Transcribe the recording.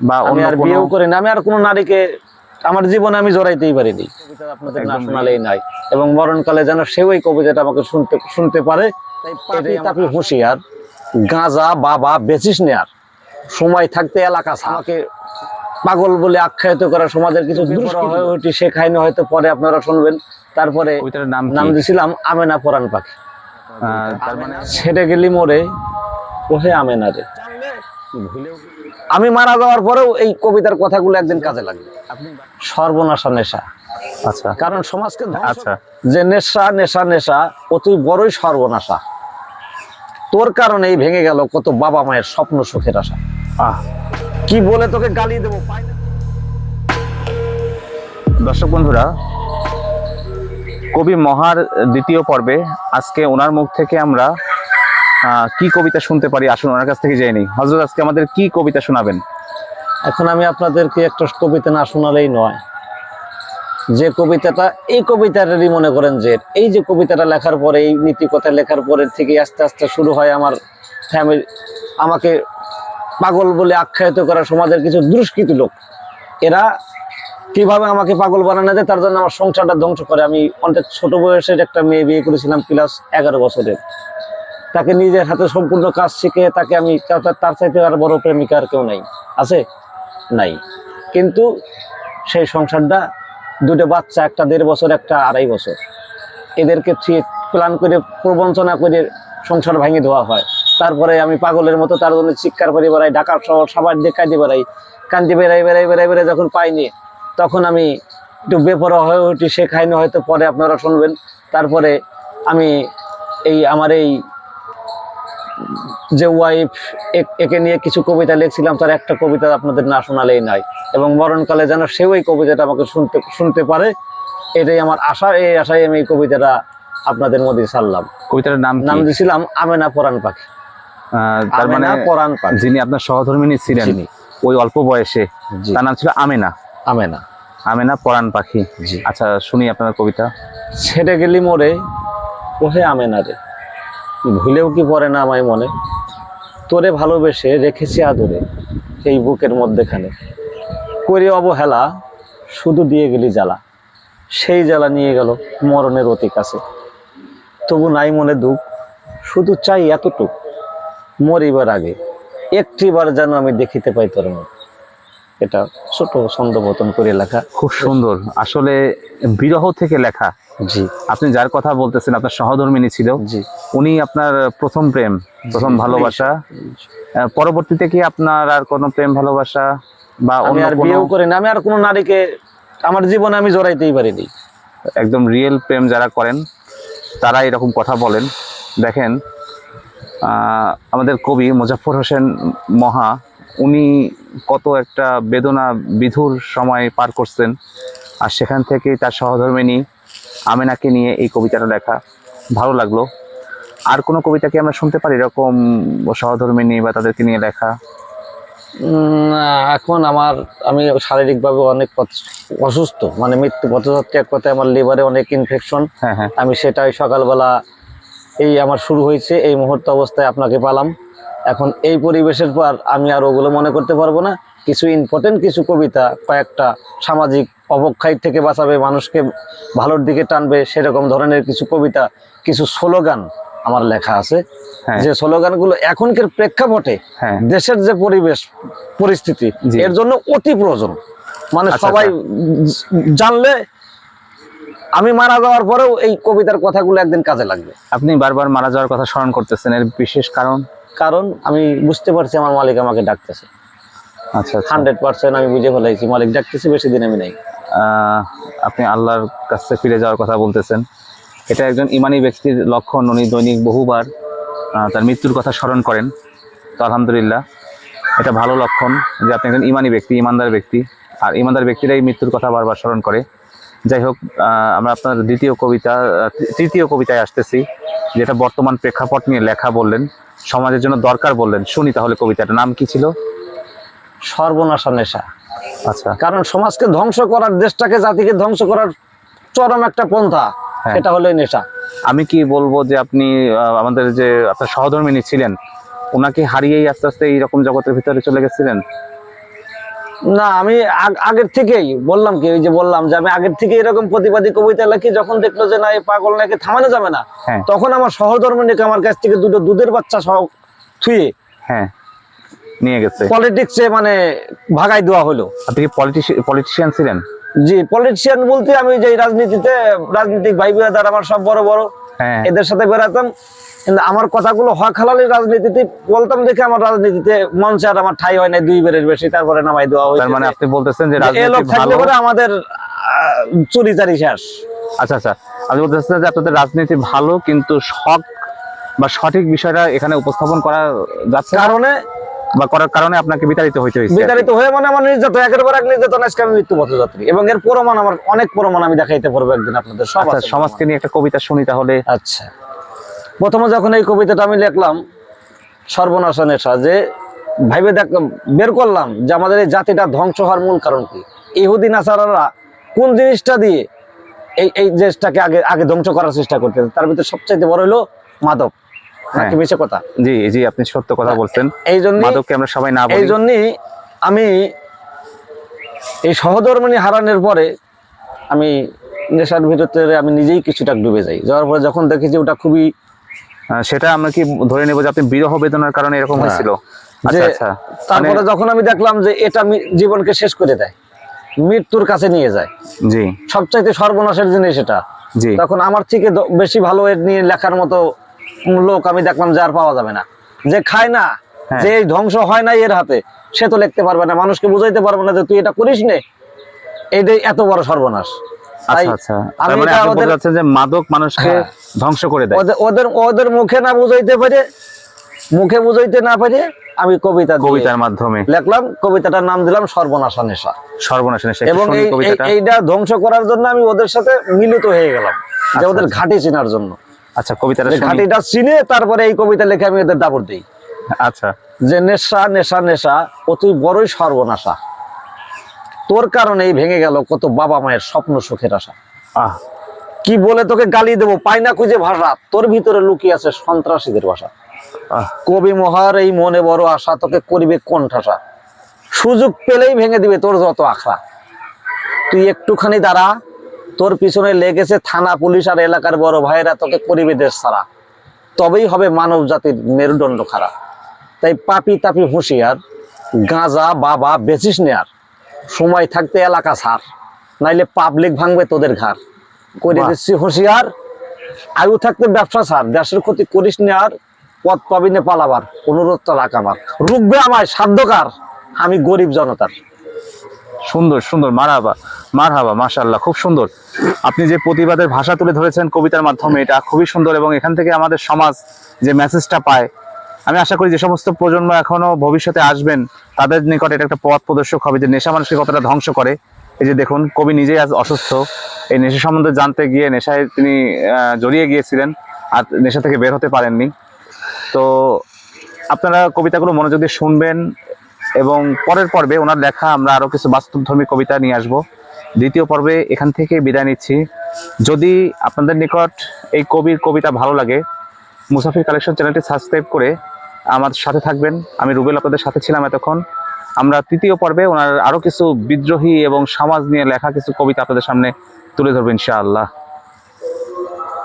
বা আমি আর বিয়েও করি না আমি আর কোনো নারীকে আমার জীবনে আমি জড়াইতেই পারিনি। কবিতা আপনাদের না শোনালেই নাই। এবং মরণকালে যেন সেও এই কবিতাটা আমাকে শুনতে শুনতে পারে তাই তাপি হুঁশিয়ার গাঁজা বাবা বেচিস নে আর। সময় থাকতে এলাকা আমাকে পাগল বলে আখ্যায়িত করা সমাজের কিছু হয়ে শেখায়নি হয়তো পরে আপনারা শুনবেন। তারপরে নাম দিছিলাম আমেনা পরাণ পাখি। আহ, মানে ছেড়ে গেলি মোরে ওহে আমেনা রে। আমি মারা যাওয়ার পরেও এই কবিতার কথাগুলো একদিন কাজে লাগবে। সর্বনাশা নেশা। আচ্ছা। কারণ সমাজকে আচ্ছা। যে নেশা নেশা নেশা অতি বড়ই সর্বনাশা। তোর কারণেই ভেঙে গেল কত বাবা মায়ের স্বপ্ন সুখের আশা। আহ। কি বলে তোকে গালি দেবো? দর্শক বন্ধুরা কবি মহার দ্বিতীয় পর্বে আজকে ওনার মুখ থেকে আমরা কি কবিতা শুনতে পারি? আসুন, ওনার কাছ থেকে জেনে নিই। হজরত আজকে আমাদের কি কবিতা শোনাবেন? এখন আমি আপনাদেরকে একটা কবিতা না শোনালেই নয়। যে কবিতাটা, এই কবিতাটারই মনে করেন যে, এই যে কবিতাটা লেখার পরে, এই নীতি কথা লেখার পরে থেকে আস্তে আস্তে শুরু হয় আমার ফ্যামিলি আমাকে পাগল বলে আখ্যায়িত করা সমাজের কিছু দুষ্কৃত লোক। এরা কীভাবে আমাকে পাগল বানানো যায়, তার জন্য আমার সংসারটা ধ্বংস করে। আমি অনেক ছোট বয়সের একটা মেয়ে বিয়ে করেছিলাম ক্লাস এগারো বছরের। তাকে নিজের হাতে সম্পূর্ণ কাজ শিখে তাকে আমি তার চাইতে আর বড় প্রেমিকা আর কেউ নাই। আছে? নাই। কিন্তু সেই সংসারটা দুটো বাচ্চা, একটা দেড় বছর, একটা আড়াই বছর। এদেরকে প্ল্যান করে, প্রবঞ্চনা করে সংসার ভাঙিয়ে দেওয়া হয়। তারপরে আমি পাগলের মতো তার জন্য চিৎকার করে বেড়াই ঢাকার শহর সবার দিয়ে কাঁদে বেড়াই কান্দি বেড়াই বেড়াই বেড়াই বেড়াই যখন পাইনি, তখন আমি একটু বেপরোয়া হয়ে উঠি শেখাইনি হয়তো পরে আপনারা শুনবেন। তারপরে আমি এই, আমার এই যে ওয়াইফ একে নিয়ে কিছু কবিতা লিখছিলাম তার একটা কবিতা আপনাদের না শোনালেই নাই। এবং মরণকালে যেন সেও এই কবিতাটা আমাকে শুনতে শুনতে পারে এটাই আমার আশা এই আশায় আমি এই কবিতাটা আপনাদের মধ্যে ছাড়লাম। কবিতার নাম নাম দিছিলাম আমেনা পরাণ পাখি। তার মানে পরাণ পাখি। যিনি আপনার সহধর্মিনী ছিলেন। ওই অল্প বয়সে তার নাম ছিল আমেনা। আমেনা। আমেনা পরাণ পাখি। আচ্ছা শুনি আপনার কবিতা। ছেড়ে গেলি মোরে ওহে আমেনা রে। ভুলেও কি পড়ে না আমায় মনে? তোরে ভালোবেসে রেখেছি আদরে, এই বুকের মধ্যেখানে। করে অবহেলা, শুধু দিয়ে গেলি জ্বালা। সেই জ্বালা নিয়ে গেল মরণের অতি কাছে তবু নাই মনে দুঃখ, শুধু চাই এতটুক, মরিবার আগে, একটিবার যেন আমি দেখিতে পাই তোর মুখ। এটা ছোট ছন্দ করে লেখা। খুব সুন্দর। আসলে বিরহ থেকে লেখা জি। আপনি যার কথা বলতেছেন আপনার সহধর্মিনী ছিল জি। উনি আপনার প্রথম প্রেম প্রথম ভালোবাসা। পরবর্তীতে কি আপনার আর কোনো প্রেম ভালোবাসা বা আমি আর বিয়েও করি না আমি আর কোনো নারীকে আমার জীবনে আমি জড়াইতেই পারিনি। একদম রিয়েল প্রেম যারা করেন তারা এরকম কথা বলেন। দেখেন আমাদের কবি মুজাফর হোসেন মহা উনি কত একটা বেদনা বিধুর সময় পার করছেন আর সেখান থেকেই তার সহধর্মিনী আমেনাকে নিয়ে এই কবিতাটা লেখা ভালো লাগল। আর কোনো কবিতা কি আমরা শুনতে পারি? এরকম সহধর্মিনী বা তাদেরকে নিয়ে লেখা? এখন আমার আমি শারীরিকভাবে অনেক অসুস্থ। মানে মৃত্যু পথযাত্রী এক কথায় আমার লিভারে অনেক ইনফেকশন হ্যাঁ হ্যাঁ। আমি সেটাই সকালবেলা এই আমার শুরু হয়েছে এই মুহূর্ত অবস্থায় আপনাকে পালাম। এখন এই পরিবেশের পর আমি আর ওগুলো মনে করতে পারব না। কিছু ইম্পর্টেন্ট কিছু কবিতা কয়েকটা সামাজিক অবক্ষয় থেকে বাঁচাবে মানুষকে ভালোর দিকে টানবে সেরকম ধরনের কিছু কবিতা কিছু স্লোগান আমার লেখা আছে। হ্যাঁ। যে স্লোগানগুলো এখনকার প্রেক্ষাপটে হ্যাঁ। দেশের যে পরিবেশ পরিস্থিতি এর জন্য অতি প্রয়োজন। মানে আচ্ছা, সবাই জানলে আমি মারা যাওয়ার পরেও এই কবিতার কথাগুলো একদিন কাজে লাগবে। আপনি বারবার মারা যাওয়ার কথা স্মরণ করতেছেন এর বিশেষ কারণ? কারণ আমি বুঝতে পারছি আমার মালিক আমাকে ডাকতেছে। আচ্ছা আচ্ছা। হান্ড্রেড পার্সেন্ট আমি বুঝে ফেলাইছি। মালিক ডাকতেছে বেশি দিন আমি নেই। আপনি আল্লাহর কাছে ফিরে যাওয়ার কথা বলতেছেন। এটা একজন ইমানি ব্যক্তির লক্ষণ উনি দৈনিক বহুবার তার মৃত্যুর কথা স্মরণ করেন। তো আলহামদুলিল্লাহ এটা ভালো লক্ষণ যে আপনি একজন ইমানি ব্যক্তি ইমানদার ব্যক্তি আর ইমানদার ব্যক্তিরাই মৃত্যুর কথা বারবার স্মরণ করে। যাই হোক আমরা আপনার দ্বিতীয় কবিতা তৃতীয় কবিতায় আসতেছি যেটা বর্তমান প্রেক্ষাপট নিয়ে লেখা বললেন সমাজের জন্য দরকার বললেন। শুনি তাহলে কবিতাটার নাম কি ছিল? সর্বনাশা নেশা। আচ্ছা। কারণ সমাজকে ধ্বংস করার দেশটাকে জাতিকে ধ্বংস করার চরম একটা পন্থা হ্যাঁ। সেটা হলো নেশা। আমি কি বলব যে আপনি আমাদের যে আপনার সহধর্মিনী ছিলেন ওনাকে হারিয়েই আস্তে আস্তে এইরকম জগতের ভিতরে চলে গেছিলেন? না আমি আগ- আগের থেকেই বললাম কি ওই যে বললাম যে আমি আগের থেকে এরকম প্রতিবাদী কবিতা লেখি যখন দেখল যে না এই পাগল নাকি থামানো যাবে না হ্যাঁ। তখন আমার সহধর্মিনীকে আমার কাছ থেকে দুটো দুধের বাচ্চা সহ থুয়ে হ্যাঁ। নিয়ে গেছে। পলিটিক্সে মানে ভাগাই দেওয়া হলো। আপনি কি পলিটিশিয়ান ছিলেন? জি পলিটিশিয়ান বলতে আমি যে রাজনীতিতে রাজনৈতিক ভাই বিরাদার আমার সব বড় বড় হ্যাঁ। এদের সাথে বেড়াতাম। কিন্তু আমার কথাগুলো হক হালালি রাজনীতিতে বলতাম দেখে আমার রাজনীতিতে মঞ্চে আর আমার ঠাই হয় না দুই বেরের বেশি তারপরে নামাই দেওয়া হয়েছে মানে আপনি বলতেছেন যে রাজনীতি আমাদের চুরি চারি শেষ। আচ্ছা আচ্ছা। আপনি বলতেছেন যে আপনাদের রাজনীতি ভালো কিন্তু হক বা সঠিক বিষয়টা এখানে উপস্থাপন করা যাচ্ছে কারণে বা করার কারণে আপনাকে বিতাড়িত হইতে হয়েছে বিতাড়িত হয়ে মানে আমার নির্যাতন একের পর এক নির্যাতন আজকে আমি মৃত্যু পথযাত্রী এবং এর প্রমাণ আমার অনেক প্রমাণ আমি দেখাইতে পারব একদিন আপনাদের সব আচ্ছা সমাজকে নিয়ে একটা কবিতা শুনি তাহলে। আচ্ছা। প্রথমে যখন এই কবিতাটা আমি লিখলাম সর্বনাশা নেশা যে ভাইবে দেখ বের করলাম যে আমাদের এই জাতিটা ধ্বংস হওয়ার মূল কারণ কি? ইহুদিন আসারারা কোন জিনিসটা দিয়ে এই এই দেশটাকে আগে আগে ধ্বংস করার চেষ্টা করতেন তার ভিতরে সবচাইতে বড় হলো মাদক। নাকি হ্যাঁ। মিশে কথা। জি জি আপনি সত্য কথা বলছেন। এই জন্য মাদককে আমরা সবাই না এই জন্যই আমি এই সহধর্মিনী হারানোর পরে আমি নেশার ভিতরে আমি নিজেই কিছুটা ডুবে যাই। যাওয়ার পরে যখন দেখি যে ওটা খুবই সেটা আমরা কি ধরে নেব যে আপনি বিরহ বেদনার কারণে এরকম হ্যাঁ। হয়েছিল? আচ্ছা আচ্ছা। তারপরে মানে- যখন আমি দেখলাম যে এটা জীবনকে শেষ করে দেয় মৃত্যুর কাছে নিয়ে যায়। জি। সবচাইতে সর্বনাশের জিনিস এটা। জি। তখন আমার থেকে বেশি ভালো এর নিয়ে লেখার মতো লোক আমি দেখলাম যে আর পাওয়া যাবে না যে খায় না হ্যাঁ। যে ধ্বংস হয় না এর হাতে সে তো লিখতে পারবে না মানুষকে বুঝাইতে পারবে না যে তুই এটা করিস নে এটাই এত বড় সর্বনাশ আচ্ছা আচ্ছা মানে মাদক মানুষকে হ্যাঁ। ধ্বংস করে দেয় ওদের ওদের ওদের মুখে না বুঝাইতে পারে মুখে বুঝাইতে না পারে আমি কবিতা কবিতার মাধ্যমে লিখলাম কবিতাটার নাম দিলাম সর্বনাশা নেশা সর্বনাশ নেশা। এবং শুনি এই এই- কবিতাটা এইটা ধ্বংস করার জন্য আমি ওদের সাথে মিলিত হয়ে গেলাম যে আচ্ছা, ওদের। ঘাটি চেনার জন্য আচ্ছা কবিতাটা শুনি। ঘাটিটা চিনে তারপরে এই কবিতা লিখে আমি ওদের দাবর দিই। আচ্ছা। যে নেশা নেশা নেশা ও তুই বড়ই সর্বনাশা। তোর কারণেই ভেঙে গেল কত বাবা মায়ের স্বপ্ন সুখের আশা। আহ। কি বলে তোকে গালি দেবো? পাই না খুঁজে ভাষা। তোর ভিতরে লুকিয়ে আছে সন্ত্রাসীদের ভাষা। আহ। কবি মহার এই মনে বড় আশা তোকে করিবে কোন ঠাসা? সুযোগ পেলেই ভেঙে দিবে তোর যত আখড়া। তুই একটুখানি দাঁড়া তোর পিছনে লেগেছে থানা পুলিশ আর এলাকার বড় ভাইয়েরা তোকে করিবে দেশ ছাড়া। তবেই হবে মানব জাতির মেরুদণ্ড খারাপ। তাই পাপি তাপি হুঁশিয়ার গাঁজা বাবা বেচিস নেয়ার সময় থাকতে এলাকা ছাড় নাইলে পাবলিক ভাঙবে তোদের ঘর করে দিচ্ছি হুঁশিয়ার আয়ু থাকতে ব্যবসা ছাড় দেশের ক্ষতি করিস নেয়ার পথ পাবি না পালাবার অনুরোধটা রাখ আমার। রুখবে আমায় সাধ্যকার আমি গরিব জনতার। সুন্দর সুন্দর, মারহাবা মারহাবা, মাশাআল্লাহ, খুব সুন্দর। আপনি যে প্রতিবাদের ভাষা তুলে ধরেছেন কবিতার মাধ্যমে, এটা খুবই সুন্দর এবং এখান থেকে আমাদের সমাজ যে মেসেজটা পায়, আমি আশা করি যে সমস্ত প্রজন্ম এখনও ভবিষ্যতে আসবেন, তাদের নিকট এটা একটা পথ প্রদর্শক হবে যে নেশা মানুষকে কতটা ধ্বংস করে। এই যে দেখুন, কবি নিজেই আজ অসুস্থ। এই নেশা সম্বন্ধে জানতে গিয়ে নেশায় তিনি জড়িয়ে গিয়েছিলেন, আর নেশা থেকে বের হতে পারেননি। তো আপনারা কবিতাগুলো মনোযোগ দিয়ে শুনবেন এবং পরের পর্বে ওনার লেখা আমরা আরও কিছু বাস্তবধর্মী কবিতা নিয়ে আসব। দ্বিতীয় পর্বে এখান থেকে বিদায় নিচ্ছি। যদি আপনাদের নিকট এই কবির কবিতা ভালো লাগে, মুসাফির কালেকশন চ্যানেলটি সাবস্ক্রাইব করে আমার সাথে থাকবেন। আমি রুবেল, আপনাদের সাথে ছিলাম এতক্ষণ। আমরা তৃতীয় পর্বে ওনার আরও কিছু বিদ্রোহী এবং সমাজ নিয়ে লেখা কিছু কবিতা আপনাদের সামনে তুলে ধরবো ইনশাআল্লাহ।